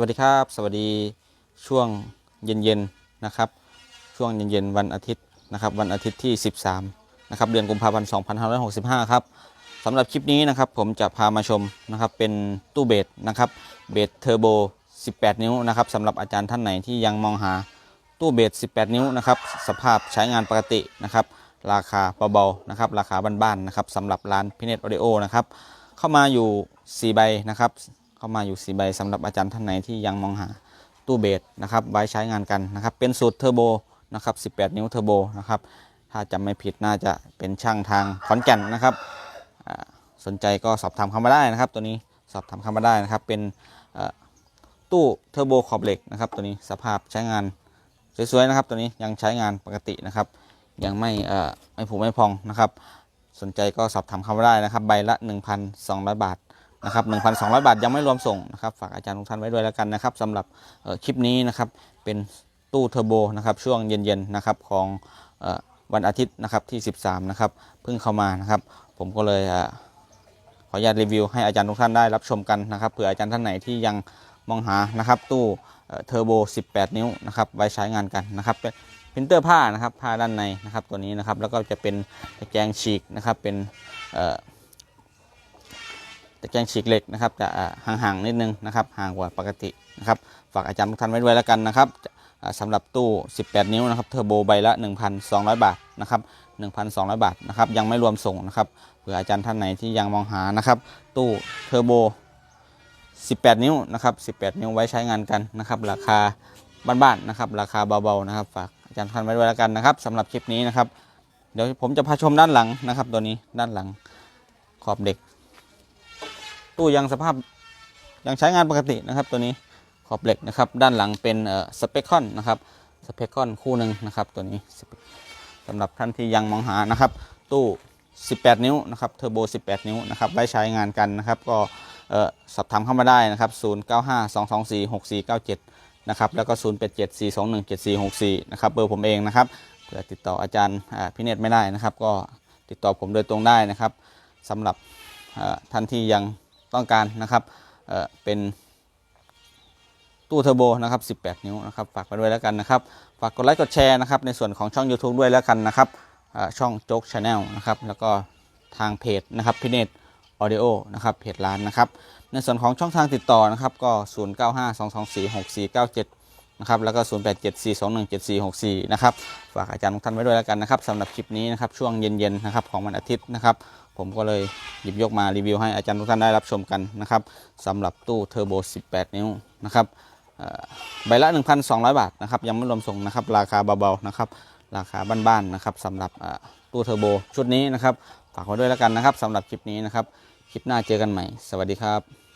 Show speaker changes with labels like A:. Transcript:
A: วัสดีครับ สวัสดีช่วงเย็นๆนะครับ ช่วงเย็นๆวันอาทิตย์นะครับ วันอาทิตย์ที่ 13นะครับเดือนกุมภาพันธ์2565 ครับสำหรับคลิปนี้นะครับผมจะพามาชมนะครับเป็นตู้เบสนะครับเบสเทอร์โบ 18 นิ้วนะครับสำหรับอาจารย์ท่านไหนที่ยังมองหาตู้เบส 18 นิ้วนะครับสภาพใช้งานปกตินะครับราคาเบาๆนะครับราคาบ้านๆนะครับสำหรับร้านพิเนตออดิโอนะครับเข้ามาอยู่ 4 ใบนะครับ เข้ามาอยู่4ใบสำหรับอาจารย์ท่านไหนที่ยังมองหาตู้เบสนะครับไว้ใช้งานกันนะครับ เป็นสูตรเทอร์โบนะครับ 18 นิ้วเทอร์โบนะครับ ถ้าจำไม่ผิดน่าจะเป็นช่างทางขอนแก่นนะครับ สนใจก็สอบถามเข้ามาได้นะครับ ตัวนี้สอบถามเข้ามาได้นะครับ เป็นตู้เทอร์โบขอบเหล็กนะครับ ตัวนี้สภาพใช้งานสวยๆนะครับ ตัวนี้ยังใช้งานปกตินะครับ ยังไม่ไม่ผุไม่พองนะครับ สนใจก็สอบถามเข้ามาได้นะครับ ใบละ 1,200 บาท นะครับ1,200 บาทยังไม่รวมส่งนะครับฝากอาจารย์ทุกท่านไว้ด้วยแล้วกันนะครับสำหรับคลิปนี้นะครับเป็นตู้เทอร์โบนะครับช่วงเย็นๆนะครับของอวันอาทิตย์นะครับที่ 13นะครับเพิ่งเข้ามานะครับ ผมก็เลยอขออนุญาตรีวิวให้อาจารย์ทุกท่านได้รับชมกันนะครับเผื่ออาจารย์ท่านไหนที่ยังมองหานะครับตู้เทอร์โบ 18 นิ้วนะครับไว้ใช้งานกันนะครับเป็นพิมพ์เตอร์ผ้านะครับผ้าด้านในนะครับตัวนี้นะครับแล้วก็จะเป็นตะแกรงฉีกนะครับเป็น เอ่อตะแกรงฉีกเหล็กนะครับจะห่างๆนิดนึงนะครับห่างกว่าปกตินะครับฝากอาจารย์ทุกท่านไว้ด้วยแล้วกันนะครับอ่าสำหรับตู้ 18 นิ้วนะครับเทอร์โบใบละ 1,200 บาทนะครับ1,200 บาทนะครับยังไม่รวมส่งนะครับเผื่ออาจารย์ท่านไหนที่ยังมองหานะครับตู้เทอร์โบ 18 นิ้วนะครับ18 นิ้วไว้ใช้งานกันนะครับราคาบ้านๆนะครับราคาเบาๆนะครับฝากอาจารย์ท่านไว้ด้วยแล้วกันนะครับสำหรับคลิปนี้นะครับเดี๋ยวผมจะพาชมด้านหลังนะครับ ตัวนี้ด้านหลังขอบเด็ก ตู้ยังสภาพยังใช้งานปกตินะครับตัวนี้ขอบเหล็กนะครับด้านหลังเป็นสเปคคอนนะครับสเปคคอนคู่หนึ่งนะครับตัวนี้สำหรับท่านที่ยังมองหานะครับ ตู้ 18 นิ้วนะครับเทอร์โบ 18 นิ้วนะครับไว้ใช้งานกันนะครับ ก็สอบถามเข้ามาได้นะครับ 0952246497 นะครับ แล้วก็ 0874217464 นะครับ เบอร์ผมเองนะครับเผื่อติดต่ออาจารย์พิเนตไม่ได้นะครับ ก็ติดต่อผมโดยตรงได้นะครับสำหรับท่านที่ยัง ต้องการนะครับเเป็นตู้เทอร์โบนะครับ 18 นิ้วนะครับฝากไปด้วยแล้วกันนะครับ ฝากกดไลค์กดแชร์นะครับในส่วนของช่อง YouTube ด้วยแล้วกันนะครับช่องโจ๊กชาแนลนะครับแล้วก็ทางเพจนะครับพิเนตออเดโอนะครับเพจร้านนะครับ ในส่วนของช่องทางติดต่อนะครับก็ 0952246497 นะครับแล้วก็ 0874217464 นะครับฝากอาจารย์ทุกท่านไว้ด้วยแล้วกันนะครับสำหรับคลิปนี้นะครับช่วงเย็นๆนะครับของวันอาทิตย์นะครับ ผมก็เลยหยิบยกมารีวิวให้อาจารย์ทุกท่านได้รับชมกันนะครับสำหรับตู้เทอร์โบ 18 นิ้วนะครับใบละ 1,200 บาทนะครับยังไม่รวมส่งนะครับราคาเบาๆนะครับราคาบ้านๆนะครับสำหรับตู้เทอร์โบชุดนี้นะครับฝากไว้ด้วยแล้วกันนะครับสำหรับคลิปนี้นะครับคลิปหน้าเจอกันใหม่ สวัสดีครับ